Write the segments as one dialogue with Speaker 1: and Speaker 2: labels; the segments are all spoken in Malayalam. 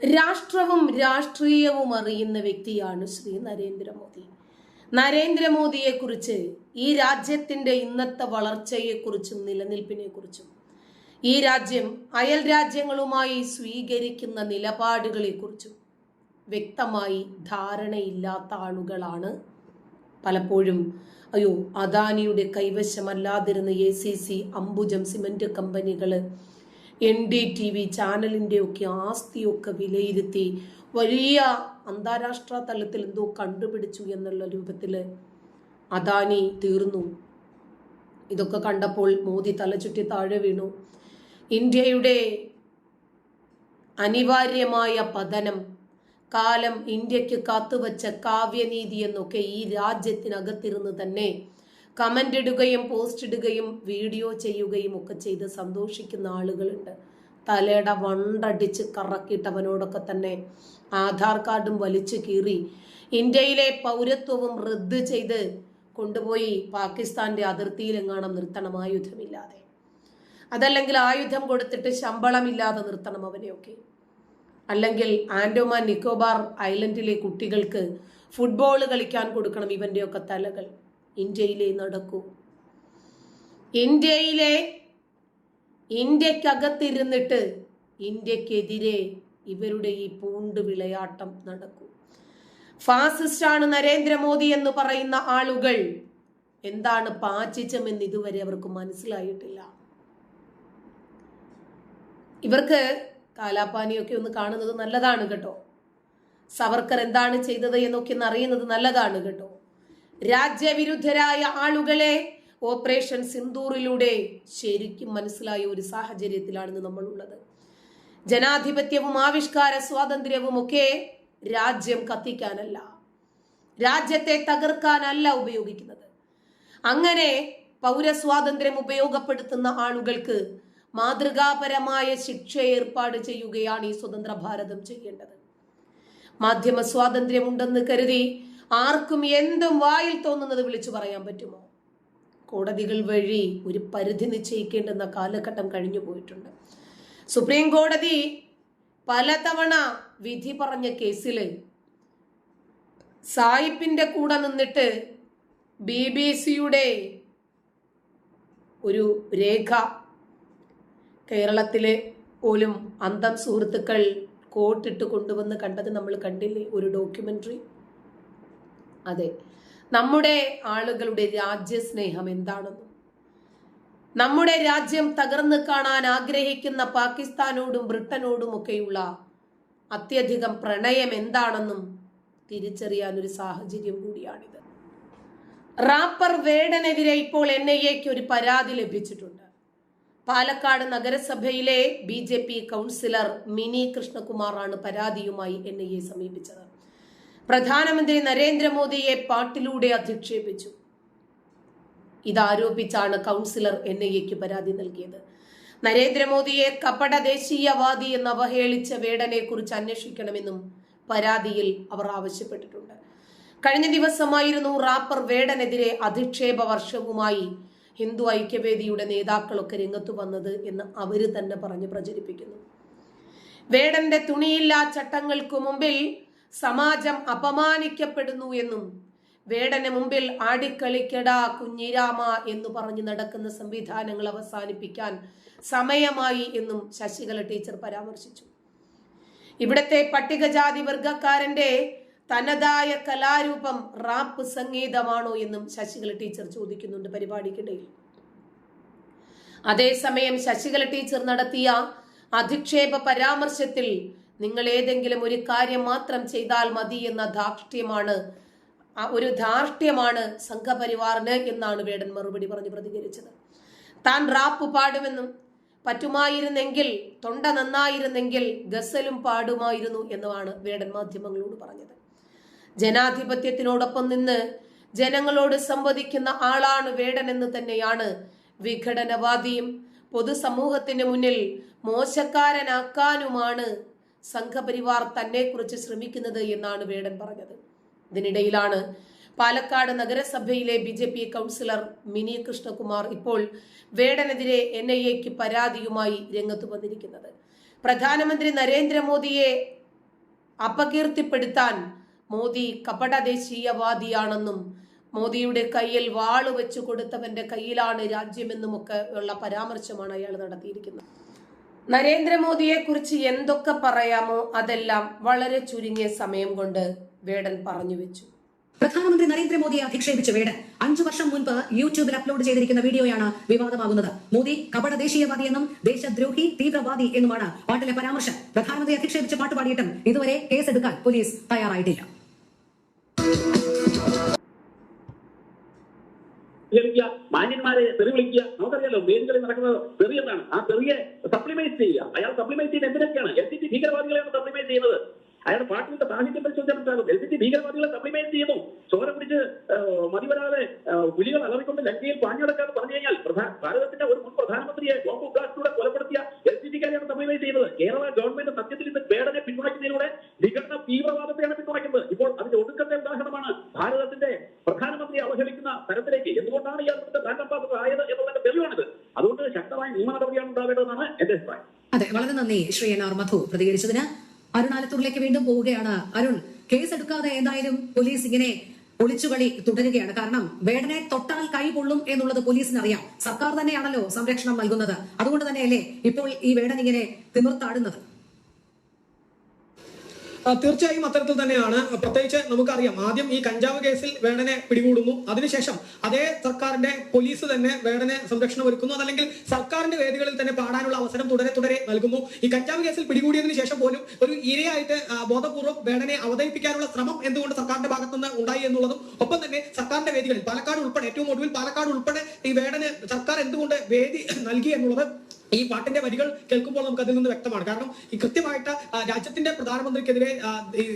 Speaker 1: രാഷ്ട്രവും രാഷ്ട്രീയവും അറിയുന്ന വ്യക്തിയാണ് ശ്രീ നരേന്ദ്രമോദി. നരേന്ദ്രമോദിയെക്കുറിച്ച് ഈ രാജ്യത്തിന്റെ ഇന്നത്തെ വളർച്ചയെക്കുറിച്ചും നിലനിൽപ്പിനെക്കുറിച്ചും ഈ രാജ്യം അയൽ രാജ്യങ്ങളുമായി സ്വീകരിക്കുന്ന നിലപാടുകളെക്കുറിച്ചും വ്യക്തമായി ധാരണയില്ലാത്ത ആളുകളാണ് പലപ്പോഴും. അയ്യോ അദാനിയുടെ കൈവശമല്ലാതിരുന്ന A C C Ambujam cement കമ്പനികൾ എൻ ഡി ടി വി ചാനലിന്റെ ഒക്കെ ആസ്തിയൊക്കെ വിലയിരുത്തി വലിയ അന്താരാഷ്ട്ര തലത്തിൽ എന്തോ കണ്ടുപിടിച്ചു എന്നുള്ള രൂപത്തിൽ അദാനി തീർന്നു. ഇതൊക്കെ കണ്ടപ്പോൾ മോദി തലചുറ്റി താഴെ വീണു. ഇന്ത്യയുടെ അനിവാര്യമായ പതനം കാലം ഇന്ത്യയ്ക്ക് കാത്തുവച്ച കാവ്യനീതി എന്നൊക്കെ ഈ രാജ്യത്തിനകത്തിരുന്ന് തന്നെ കമന്റ് ഇടുകയും പോസ്റ്റ് ഇടുകയും വീഡിയോ ചെയ്യുകയും ഒക്കെ ചെയ്ത് സന്തോഷിക്കുന്ന ആളുകളുണ്ട്. തലയുടെ വണ്ടടിച്ച് കറക്കിയിട്ടവനോടൊക്കെ തന്നെ ആധാർ കാർഡും വലിച്ചു കീറി ഇന്ത്യയിലെ പൗരത്വവും റദ്ദ് ചെയ്ത് കൊണ്ടുപോയി പാകിസ്ഥാന്റെ അതിർത്തിയിലെങ്ങാണം നിർത്തണം ആയുധമില്ലാതെ. അതല്ലെങ്കിൽ ആയുധം കൊടുത്തിട്ട് ശമ്പളമില്ലാതെ നിർത്തണം അവനെയൊക്കെ. അല്ലെങ്കിൽ ആൻഡോമാൻ നിക്കോബാർ ഐലൻഡിലെ കുട്ടികൾക്ക് ഫുട്ബോൾ കളിക്കാൻ കൊടുക്കണം ഇവന്റെയൊക്കെ തലകൾ. ഇന്ത്യയിലെ നടക്കൂ. ഇന്ത്യയിലെ ഇന്ത്യക്കകത്തിരുന്നിട്ട് ഇന്ത്യക്കെതിരെ ഇവരുടെ ഈ പൂണ്ട് വിളയാട്ടം നടക്കൂ. ഫാസിസ്റ്റാണ് നരേന്ദ്രമോദി എന്ന് പറയുന്ന ആളുകൾ എന്താണ് പാച്ചിച്ചമെന്ന് ഇതുവരെ അവർക്ക് മനസ്സിലായിട്ടില്ല. ഇവർക്ക് കാലാപ്പാനിയൊക്കെ ഒന്ന് കാണുന്നത് നല്ലതാണ് കേട്ടോ. സവർക്കർ എന്താണ് ചെയ്തത് എന്നൊക്കെ ഒന്ന് അറിയുന്നത് നല്ലതാണ് കേട്ടോ. രാജ്യവിരുദ്ധരായ ആളുകളെ ഓപ്പറേഷൻ സിന്ദൂറിലൂടെ ശരിക്കും മനസ്സിലായ ഒരു സാഹചര്യത്തിലാണ് നമ്മൾ ഉള്ളത് ജനാധിപത്യവും ആവിഷ്കാര സ്വാതന്ത്ര്യവും ഒക്കെ രാജ്യം കത്തിക്കാനല്ല രാജ്യത്തെ തകർക്കാനല്ല ഉപയോഗിക്കുന്നത്. അങ്ങനെ പൗരസ്വാതന്ത്ര്യം ഉപയോഗപ്പെടുത്തുന്ന ആളുകൾക്ക് മാതൃകാപരമായ ശിക്ഷ ഏർപ്പാട് ചെയ്യുകയാണ് ഈ സ്വതന്ത്ര ഭാരതം ചെയ്യേണ്ടത്. മാധ്യമ സ്വാതന്ത്ര്യമുണ്ടെന്ന് കരുതി ആർക്കും എന്തും വായിൽ തോന്നുന്നത് വിളിച്ചു പറയാൻ പറ്റുമോ? കോടതികൾ വഴി ഒരു പരിധി നിശ്ചയിക്കേണ്ടുന്ന കാലഘട്ടം കഴിഞ്ഞു പോയിട്ടുണ്ട്. സുപ്രീം കോടതി പലതവണ വിധി പറഞ്ഞ കേസിൽ സായിപ്പിന്റെ കൂടെ നിന്നിട്ട് ബി ബി സിയുടെ ഒരു രേഖ കേരളത്തിലെ പോലും അന്തം സുഹൃത്തുക്കൾ കോട്ടിട്ട് കൊണ്ടുവന്ന് കണ്ടത് നമ്മൾ കണ്ടില്ലേ? ഒരു ഡോക്യുമെന്ററി. അതെ. നമ്മുടെ ആളുകളുടെ രാജ്യസ്നേഹം എന്താണെന്നും? നമ്മുടെ രാജ്യം തകർന്നു കാണാൻ ആഗ്രഹിക്കുന്ന പാകിസ്ഥാനോടും ബ്രിട്ടനോടും ഒക്കെയുള്ള അത്യധികം പ്രണയം എന്താണെന്നും തിരിച്ചറിയാൻ ഒരു സാഹചര്യം കൂടിയാണിത്. റാപ്പർ വേടനെതിരെ ഇപ്പോൾ എൻ ഐ എക്ക് ഒരു പരാതി ലഭിച്ചിട്ടുണ്ട്. പാലക്കാട് നഗരസഭയിലെ B J P councillor Mini കൃഷ്ണകുമാറാണ് പരാതിയുമായി എൻ ഐ എ സമീപിച്ചത്. പ്രധാനമന്ത്രി നരേന്ദ്രമോദിയെ പാട്ടിലൂടെ അധിക്ഷേപിച്ചു. ഇതാരോപിച്ചാണ് കൗൺസിലർ എൻ ഐ എക്ക് പരാതി നൽകിയത്. നരേന്ദ്രമോദിയെ കപട ദേശീയവാദി എന്ന് അവഹേളിച്ച വേടനെ കുറിച്ച് അന്വേഷിക്കണമെന്നും പരാതിയിൽ അവർ ആവശ്യപ്പെട്ടിട്ടുണ്ട്. കഴിഞ്ഞ ദിവസമായിരുന്നു റാപ്പർ വേടനെതിരെ അധിക്ഷേപ വർഷവുമായി ഹിന്ദു ഐക്യവേദിയുടെ നേതാക്കളൊക്കെ രംഗത്തു വന്നത് എന്ന് അവർ തന്നെ പറഞ്ഞ് പ്രചരിപ്പിക്കുന്നു. വേടന്റെ തുണിയില്ലാ ചട്ടങ്ങൾക്ക് മുമ്പിൽ സമാജം അപമാനിക്കപ്പെടുന്നു എന്നും വേടന മുമ്പിൽ ആടിക്കളിക്കടാ കുഞ്ഞിരാമ എന്ന് പറഞ്ഞു നടക്കുന്ന സംവിധാനങ്ങൾ അവസാനിപ്പിക്കാൻ സമയമായി എന്നും ശശികല ടീച്ചർ പരാമർശിച്ചു. ഇവിടത്തെ പട്ടികജാതി വർഗക്കാരന്റെ തനതായ കലാരൂപം റാപ്പ് സംഗീതമാണോ എന്നും ശശികല ടീച്ചർ ചോദിക്കുന്നുണ്ട് പരിപാടിക്കിടയിൽ. അതേസമയം ശശികല ടീച്ചർ നടത്തിയ അധിക്ഷേപ പരാമർശത്തിൽ നിങ്ങൾ ഏതെങ്കിലും ഒരു കാര്യം മാത്രം ചെയ്താൽ മതി എന്ന ധാർഷ്ട്യമാണ്. ഒരു ധാർഷ്ട്യമാണ് സംഘപരിവാറിന് എന്നാണ് വേടൻ മറുപടി പറഞ്ഞ് പ്രതികരിച്ചത്. താൻ റാപ്പ് പാടുമെന്നും പറ്റുമായിരുന്നെങ്കിൽ തൊണ്ട നന്നായിരുന്നെങ്കിൽ ഗസലും പാടുമായിരുന്നു എന്നുമാണ് വേടൻ മാധ്യമങ്ങളോട് പറഞ്ഞത്. ജനാധിപത്യത്തിനോടൊപ്പം നിന്ന് ജനങ്ങളോട് സംവദിക്കുന്ന ആളാണ് വേടൻ എന്ന് തന്നെയാണ് വിഘടനവാദിയും പൊതുസമൂഹത്തിന് മുന്നിൽ മോശക്കാരനാക്കാനുമാണ് സംഘപരിവാർ തന്നെക്കുറിച്ച് ശ്രമിക്കുന്നത് എന്നാണ് വേടൻ പറഞ്ഞത്. ഇതിനിടയിലാണ് പാലക്കാട് നഗരസഭയിലെ B J P councillor Mini Krishnakumar ഇപ്പോൾ വേടനെതിരെ എൻ ഐ എക്ക് പരാതിയുമായി രംഗത്ത് വന്നിരിക്കുന്നത്. പ്രധാനമന്ത്രി നരേന്ദ്രമോദിയെ അപകീർത്തിപ്പെടുത്താൻ മോദി കപട ദേശീയവാദിയാണെന്നും മോദിയുടെ കയ്യിൽ വാൾ വെച്ചു കൊടുത്തവന്റെ കയ്യിലാണ് രാജ്യമെന്നുമൊക്കെ ഉള്ള പരാമർശമാണ് അയാൾ നടത്തിയിരിക്കുന്നത്. നരേന്ദ്രമോദിയെ കുറിച്ച് എന്തൊക്കെ പറയാമോ അതെല്ലാം വളരെ ചുരുങ്ങിയ സമയം കൊണ്ട് വേടൻ പറഞ്ഞു വെച്ചു.
Speaker 2: പ്രധാനമന്ത്രി നരേന്ദ്രമോദിയെ അധിക്ഷേപിച്ച വേടൻ അഞ്ചു വർഷം മുൻപ് യൂട്യൂബിൽ അപ്ലോഡ് ചെയ്തിരിക്കുന്ന വീഡിയോയാണ് വിവാദമാകുന്നത്. മോദി കപട ദേശീയവാദി എന്നും ദേശദ്രോഹി തീവ്രവാദി എന്നുമാണ് പാട്ടിലെ പരാമർശം. പ്രധാനമന്ത്രി അധിക്ഷേപിച്ച് പാട്ട് പാടിയിട്ടും ഇതുവരെ കേസെടുക്കാൻ പോലീസ് തയ്യാറായിട്ടില്ല.
Speaker 3: വിളിക്കുക മാന്യന്മാരെ തെറി വിളിക്കുക നമുക്കറിയാലോ വേദികളിൽ നടക്കുന്നത് തെറി എന്നാണ് ആ തെറിയെ സപ്ലിമൈസ് ചെയ്യുക. അയാൾ സപ്ലിമൈസ് ചെയ്യുന്ന എന്തിനൊക്കെയാണ്? എൽ സി ടി ഭീകരവാദികളെയാണ് സപ്ലിമൈസ് ചെയ്യുന്നത്. അയാളുടെ പാട്ടിന്റെ സാഹിത്യം പരിശോധിച്ചാൽ മനസ്സിലാകും. എൽ സി ടി ഭീകരവാദികളെ സപ്ലിമൈസ് ചെയ്യുന്നു. ചോര പിടിച്ച് മതിവരാതെ പുലികൾ അലറിക്കൊണ്ട് ലങ്കയിൽ പാഞ്ഞടക്കാന്ന് പറഞ്ഞു കഴിഞ്ഞാൽ ഭാരതത്തിന്റെ ഒരു മുൻ പ്രധാനമന്ത്രിയെ ബോംബ് ബ്ലാസ്റ്റിലൂടെ കൊലപ്പെടുത്തിയ എൽ സി ടിക്കാരെയാണ് സപ്ലിമൈസ് ചെയ്യുന്നത്. കേരള ഗവൺമെന്റ് സത്യത്തിൽ ഇന്ന് പേടനെ പിന്തുണയ്ക്കുന്നതിലൂടെ വിഘടന തീവ്രവാദത്തെയാണ് ശക്തമായ നിയമ നടപടിയാണ് ഉണ്ടാവേണ്ടതെന്നാണ് എന്റെ അഭിപ്രായം.
Speaker 2: അതെ വളരെ നന്ദി ശ്രീ എൻ ആർ മധു പ്രതികരിച്ചതിന്. അരുൺ ആലത്തൂരിലേക്ക് വീണ്ടും പോവുകയാണ്. അരുൺ കേസ് എടുക്കാതെ ഏതായാലും പോലീസ് ഇങ്ങനെ ഒളിച്ചുകളി തുടരുകയാണ്. കാരണം വേടനെ തൊട്ടാൽ കൈ പൊള്ളും എന്നുള്ളത് പോലീസിന് അറിയാം സർക്കാർ തന്നെയാണല്ലോ സംരക്ഷണം നൽകുന്നത്. അതുകൊണ്ട് തന്നെയല്ലേ ഇപ്പോൾ ഈ വേടൻ ഇങ്ങനെ തിമിർത്താടുന്നത്?
Speaker 4: തീർച്ചയായും അത്തരത്തിൽ തന്നെയാണ്. പ്രത്യേകിച്ച് നമുക്കറിയാം ആദ്യം ഈ കഞ്ചാവ് കേസിൽ വേടനെ പിടികൂടുന്നു. അതിനുശേഷം അതേ സർക്കാരിന്റെ പോലീസ് തന്നെ വേടനെ സംരക്ഷണം ഒരുക്കുന്നു. അതല്ലെങ്കിൽ സർക്കാരിന്റെ വേദികളിൽ തന്നെ പാടാനുള്ള അവസരം തുടരെ തുടരെ നൽകുന്നു. ഈ കഞ്ചാവ് കേസിൽ പിടികൂടിയതിനു ശേഷം പോലും ഒരു ഇരയായിട്ട് ബോധപൂർവം വേടനെ അവതരിപ്പിക്കാനുള്ള ശ്രമം എന്തുകൊണ്ട് സർക്കാരിന്റെ ഭാഗത്തുനിന്ന് ഉണ്ടായി എന്നുള്ളതും ഒപ്പം തന്നെ സർക്കാരിന്റെ വേദികളിൽ പാലക്കാട് ഉൾപ്പെടെ ഏറ്റവും ഒടുവിൽ പാലക്കാട് ഉൾപ്പെടെ ഈ വേടന് സർക്കാർ എന്തുകൊണ്ട് വേദി നൽകി എന്നുള്ളത് ഈ പാട്ടിന്റെ വരികൾ കേൾക്കുമ്പോൾ നമുക്ക് അതിൽ നിന്ന് വ്യക്തമാണ്. കാരണം ഈ കൃത്യമായിട്ട് രാജ്യത്തിന്റെ പ്രധാനമന്ത്രിക്കെതിരെ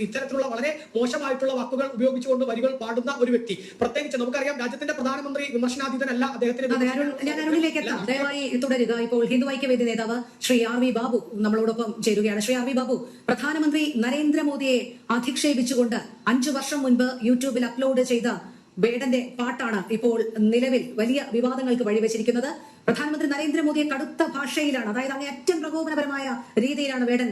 Speaker 4: ഇത്തരത്തിലുള്ള വളരെ മോശമായിട്ടുള്ള വാക്കുകൾ ഉപയോഗിച്ചുകൊണ്ട് വരികൾ പാടുന്ന ഒരു വ്യക്തി. പ്രത്യേകിച്ച് നമുക്കറിയാം രാജ്യത്തിന്റെ പ്രധാനമന്ത്രി വിമർശനാതീതനല്ല അദ്ദേഹത്തിന്
Speaker 2: ദയവായി തുടരുക. ഇപ്പോൾ ഹിന്ദു ഐക്യവേദി നേതാവ് ശ്രീ ആർ വി ബാബു നമ്മളോടൊപ്പം ചേരുകയാണ്. ശ്രീ ആർ വി ബാബു പ്രധാനമന്ത്രി നരേന്ദ്രമോദിയെ അധിക്ഷേപിച്ചുകൊണ്ട് അഞ്ചു വർഷം മുൻപ് യൂട്യൂബിൽ അപ്ലോഡ് ചെയ്ത വേടന്റെ പാട്ടാണ് ഇപ്പോൾ നിലവിൽ വലിയ വിവാദങ്ങൾക്ക് വഴിവെച്ചിരിക്കുന്നത്. പ്രധാനമന്ത്രി നരേന്ദ്രമോദിയെ കടുത്ത ഭാഷയിലാണ് അതായത് അങ്ങേയറ്റം പ്രകോപനപരമായ രീതിയിലാണ് വേടൻ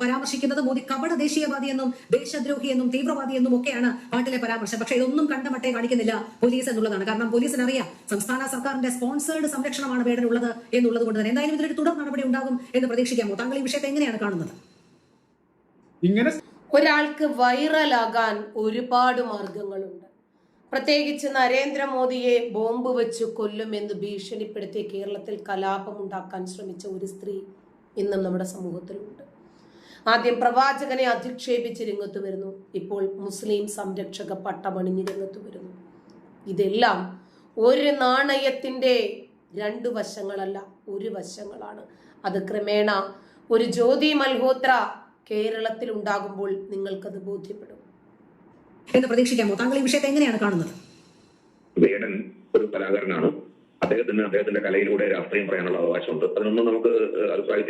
Speaker 2: പരാമർശിക്കുന്നത്. മോദി കപട ദേശീയവാദി എന്നും ദേശദ്രോഹി എന്നും തീവ്രവാദി എന്നും ഒക്കെയാണ് പാട്ടിലെ പരാമർശം. പക്ഷേ ഇതൊന്നും കണ്ടമട്ടെ കാണിക്കുന്നില്ല പോലീസ് എന്നുള്ളതാണ്. കാരണം പോലീസിന് അറിയാം സംസ്ഥാന സർക്കാരിന്റെ സ്പോൺസേർഡ് സംരക്ഷണമാണ് വേടനുള്ളത് എന്നുള്ളത് കൊണ്ട് തന്നെ. എന്തായാലും ഇതിലൊരു തുടർ നടപടി ഉണ്ടാകും എന്ന് പ്രതീക്ഷിക്കാമോ? താങ്കൾ ഈ വിഷയത്തെ എങ്ങനെയാണ് കാണുന്നത്?
Speaker 4: ഇങ്ങനെ
Speaker 1: ഒരാൾക്ക് വൈറലാകാൻ ഒരുപാട് മാർഗങ്ങളുണ്ട്. പ്രത്യേകിച്ച് നരേന്ദ്രമോദിയെ ബോംബ് വെച്ച് കൊല്ലുമെന്ന് ഭീഷണിപ്പെടുത്തി കേരളത്തിൽ കലാപമുണ്ടാക്കാൻ ശ്രമിച്ച ഒരു സ്ത്രീ ഇന്നും നമ്മുടെ സമൂഹത്തിലുണ്ട്. ആദ്യം പ്രവാചകനെ അധിക്ഷേപിച്ച് രംഗത്ത് വരുന്നു. ഇപ്പോൾ മുസ്ലിം സംരക്ഷക പട്ടമണിഞ്ഞ് രംഗത്ത് വരുന്നു. ഇതെല്ലാം ഒരു നാണയത്തിന്റെ രണ്ട് വശങ്ങളല്ല ഒരു വശങ്ങളാണ്. അത് ക്രമേണ ഒരു ജ്യോതി മൽഹോത്ര കേരളത്തിൽ ഉണ്ടാകുമ്പോൾ നിങ്ങൾക്കത് ബോധ്യപ്പെടും.
Speaker 2: എന്ന് പ്രതീക്ഷിക്കാമോ? താങ്കൾ ഈ വിഷയത്തെ എങ്ങനെയാണ് കാണുന്നത്?
Speaker 5: വേടൻ ഒരു കലാകാരനാണ്. അദ്ദേഹത്തിന് അദ്ദേഹത്തിന്റെ കലയിലൂടെ രാഷ്ട്രീയം പറയാനുള്ള അവകാശമുണ്ട്. അതിനൊന്നും നമുക്ക് അഭിപ്രായ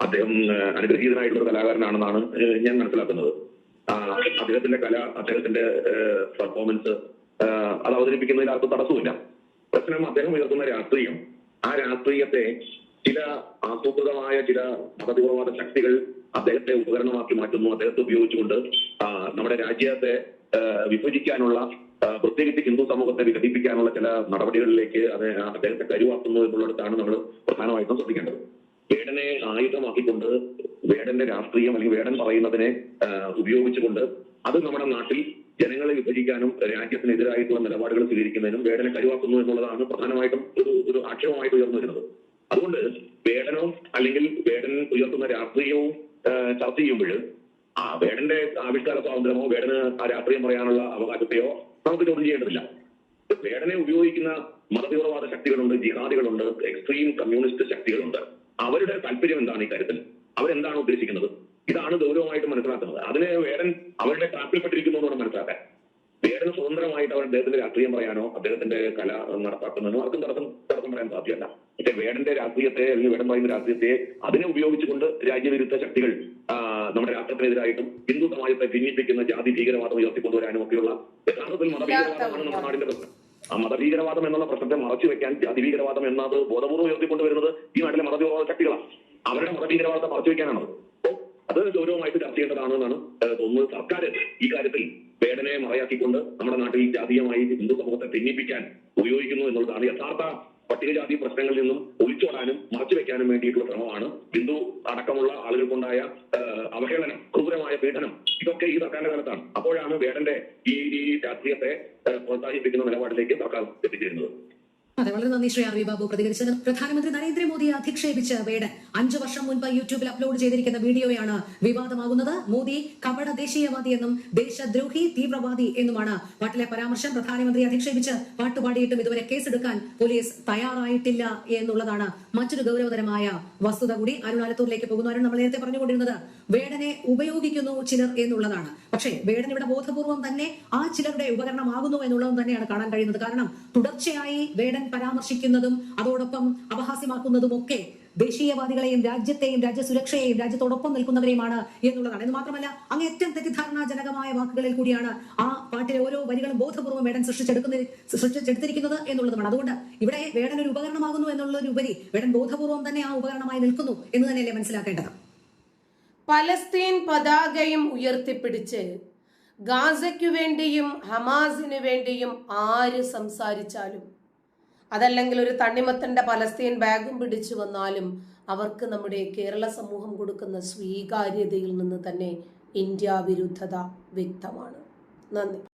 Speaker 5: അദ്ദേഹം അനുഗ്രഹീതനായിട്ടുള്ള ഒരു കലാകാരനാണെന്നാണ് ഞാൻ മനസ്സിലാക്കുന്നത്. അദ്ദേഹത്തിന്റെ കല അദ്ദേഹത്തിന്റെ പെർഫോമൻസ് അത് അവതരിപ്പിക്കുന്നതിൽ ആർക്കും തടസ്സമില്ല പ്രശ്നം അദ്ദേഹം ഉയർത്തുന്ന രാഷ്ട്രീയം. ആ രാഷ്ട്രീയത്തെ ചില ആസൂത്രിതമായ ചില മതതീവ്രവാദ ശക്തികൾ അദ്ദേഹത്തെ ഉപകരണമാക്കി മാറ്റുന്നു. അദ്ദേഹത്തെ ഉപയോഗിച്ചുകൊണ്ട് നമ്മുടെ രാജ്യത്തെ വിഭജിക്കാനുള്ള പ്രത്യേകിച്ച് ഹിന്ദു സമൂഹത്തെ വിഘടിപ്പിക്കാനുള്ള ചില നടപടികളിലേക്ക് അദ്ദേഹത്തെ കരുവാക്കുന്നു എന്നുള്ളിടത്താണ് നമ്മൾ പ്രധാനമായിട്ടും ശ്രദ്ധിക്കേണ്ടത്. വേടനെ ആയുധമാക്കിക്കൊണ്ട് വേടന്റെ രാഷ്ട്രീയം അല്ലെങ്കിൽ വേടൻ പറയുന്നതിനെ ഉപയോഗിച്ചുകൊണ്ട് അത് നമ്മുടെ നാട്ടിൽ ജനങ്ങളെ വിഭജിക്കാനും രാജ്യത്തിനെതിരായിട്ടുള്ള നിലപാടുകൾ സ്വീകരിക്കുന്നതിനും വേടനെ കരുവാക്കുന്നു എന്നുള്ളതാണ് പ്രധാനമായിട്ടും ഒരു ഒരു ആക്ഷേപമായിട്ട് ഉയർന്നു വരുന്നത്. അതുകൊണ്ട് വേടനോ അല്ലെങ്കിൽ വേടൻ ഉയർത്തുന്ന രാഷ്ട്രീയവും ചർച്ച ചെയ്യുമ്പോൾ ആ വേടന്റെ ആവിഷ്കാര സ്വാതന്ത്ര്യമോ വേടന് ആ രാഷ്ട്രീയം പറയാനുള്ള അവകാശത്തെയോ നമുക്ക് ചോദ്യം ചെയ്യേണ്ടതില്ല. വേടനെ ഉപയോഗിക്കുന്ന മതതീവ്രവാദ ശക്തികളുണ്ട് ജിഹാദികളുണ്ട് എക്സ്ട്രീം കമ്മ്യൂണിസ്റ്റ് ശക്തികളുണ്ട്. അവരുടെ താല്പര്യം എന്താണ് ഈ കാര്യത്തിൽ? അവരെന്താണ് ഉദ്ദേശിക്കുന്നത്? ഇതാണ് ഗൗരവമായിട്ട് മനസ്സിലാക്കുന്നത്. അതിന് വേടൻ അവരുടെ ട്രാപ്പിൽപ്പെട്ടിരിക്കുന്നു എന്ന് വേണം മനസ്സിലാക്കാൻ. വേടന് സ്വതന്ത്രമായിട്ട് അവർ അദ്ദേഹത്തിന്റെ രാഷ്ട്രീയം പറയാനോ അദ്ദേഹത്തിന്റെ കല നടപ്പാക്കുന്നതിനോ ആർക്കും തടസ്സം തടസ്സം പറയാൻ സാധ്യമല്ല. പക്ഷെ വേടന്റെ രാഷ്ട്രീയത്തെ അല്ലെങ്കിൽ വേടൻ പറയുന്ന രാഷ്ട്രീയത്തെ അതിനെ ഉപയോഗിച്ചുകൊണ്ട് രാജ്യവിരുദ്ധ ശക്തികൾ നമ്മുടെ രാഷ്ട്രത്തിനെതിരായിട്ടും ഹിന്ദു സമാജത്തെ ഭിന്നിപ്പിക്കുന്ന ജാതി ഭീകരവാദം ഉയർത്തിക്കൊണ്ടുവരാനും ഒക്കെയുള്ള യഥാർത്ഥത്തിൽ മതഭീകരവാദമാണ് നമ്മുടെ നാടിന്റെ പ്രശ്നം. ആ മതഭീകരവാദം എന്നുള്ള പ്രശ്നത്തെ മറച്ചു വെക്കാൻ ജാതി ഭീകരവാദം എന്നത് ബോധപൂർവം ഉയർത്തിക്കൊണ്ടുവരുന്നത് ഈ നാട്ടിലെ മതതീവ്രവാദ ശക്തികളാണ്. അവരുടെ മതഭീകരവാദത്തെ മറച്ചു വെക്കാനാണ്. അത് ഗൗരവമായിട്ട് ചർച്ച ചെയ്യേണ്ടതാണെന്നാണ് തോന്നുന്നത് സർക്കാർ ഈ കാര്യത്തിൽ. വേടനെ മറയാക്കിക്കൊണ്ട് നമ്മുടെ നാട്ടിൽ ജാതീയമായി ഹിന്ദു സമൂഹത്തെ ഭിന്നിപ്പിക്കാൻ ഉപയോഗിക്കുന്നു എന്നുള്ളതാണ് യഥാർത്ഥ പട്ടികജാതി പ്രശ്നങ്ങളിൽ നിന്നും ഒളിച്ചോടാനും മറച്ചുവെക്കാനും വേണ്ടിയിട്ടുള്ള ശ്രമമാണ്. ഹിന്ദു അടക്കമുള്ള ആളുകൾക്കുണ്ടായ അവഹേളനം ക്രൂരമായ പീഡനം ഇതൊക്കെ ഈ സർക്കാരിന്റെ കാലത്താണ്. അപ്പോഴാണ് വേടന്റെ ഈ ഈ രാഷ്ട്രീയത്തെ പ്രോത്സാഹിപ്പിക്കുന്ന നിലപാടിലേക്ക് സർക്കാർ എത്തിച്ചേരുന്നത്.
Speaker 2: അതെ വളരെ നന്ദി ശ്രീ ആർ വി ബാബു പ്രതികരിച്ചത് പ്രധാനമന്ത്രി നരേന്ദ്രമോദിയെ അധിക്ഷേപിച്ച് വേടൻ അഞ്ചു വർഷം മുൻപ് യൂട്യൂബിൽ അപ്ലോഡ് ചെയ്തിരിക്കുന്ന വീഡിയോയാണ് വിവാദമാകുന്നത്. മോദി കപട ദേശീയവാദി എന്നും ദേശദ്രോഹി തീവ്രവാദി എന്നുമാണ് പാട്ടിലെ പരാമർശം. പ്രധാനമന്ത്രി അധിക്ഷേപിച്ച് പാട്ടുപാടിയിട്ടും ഇതുവരെ കേസെടുക്കാൻ പോലീസ് തയ്യാറായിട്ടില്ല എന്നുള്ളതാണ് മറ്റൊരു ഗൗരവതരമായ വസ്തുത കൂടി. അരുണാലത്തൂരിലേക്ക് പോകുന്ന പോകുന്നു. അരുൺ നമ്മൾ നേരത്തെ പറഞ്ഞുകൊണ്ടിരുന്നത് വേടനെ ഉപയോഗിക്കുന്നു ചിലർ എന്നുള്ളതാണ്. പക്ഷേ വേടൻ ഇവിടെ ബോധപൂർവം തന്നെ ആ ചിലരുടെ ഉപകരണമാകുന്നു എന്നുള്ളതും തന്നെയാണ് കാണാൻ കഴിയുന്നത്. കാരണം തുടർച്ചയായി വേടൻ പരാമർശിക്കുന്നതും അതോടൊപ്പം അപഹാസ്യമാക്കുന്നതും ഒക്കെ ദേശീയവാദികളെയും രാജ്യത്തെയും രാജ്യസുരക്ഷയെയും രാജ്യത്തോടൊപ്പം നിൽക്കുന്നവരെയുമാണ് എന്നുള്ളതാണ്. എന്ന് മാത്രമല്ല അങ്ങേറ്റം തെറ്റിദ്ധാരണാജനകമായ വാക്കുകളിൽ കൂടിയാണ് ആ പാട്ടിലെ ഓരോ വരികളും ബോധപൂർവം വേടൻ സൃഷ്ടിച്ചെടുക്കുന്ന സൃഷ്ടിച്ചെടുത്തിരിക്കുന്നത് എന്നുള്ളതുമാണ്. അതുകൊണ്ട് ഇവിടെ വേടൻ ഒരു ഉപകരണമാകുന്നു എന്നുള്ളതിലുപരി വേടൻ ബോധപൂർവം തന്നെ ആ ഉപകരണമായി നിൽക്കുന്നു എന്ന് തന്നെയല്ലേ മനസ്സിലാക്കേണ്ടത്?
Speaker 1: പലസ്തീൻ പതാകയും ഉയർത്തിപ്പിടിച്ച് ഗാസയ്ക്കു വേണ്ടിയും ഹമാസിനു വേണ്ടിയും ആര് സംസാരിച്ചാലും അതല്ലെങ്കിൽ ഒരു തണ്ണിമത്തന്റെ പലസ്തീൻ ബാഗും പിടിച്ചു വന്നാലും അവർക്ക് നമ്മുടെ കേരള സമൂഹം കൊടുക്കുന്ന സ്വീകാര്യതയിൽ നിന്ന് തന്നെ ഇന്ത്യ വിരുദ്ധത വ്യക്തമാണ്. നന്ദി.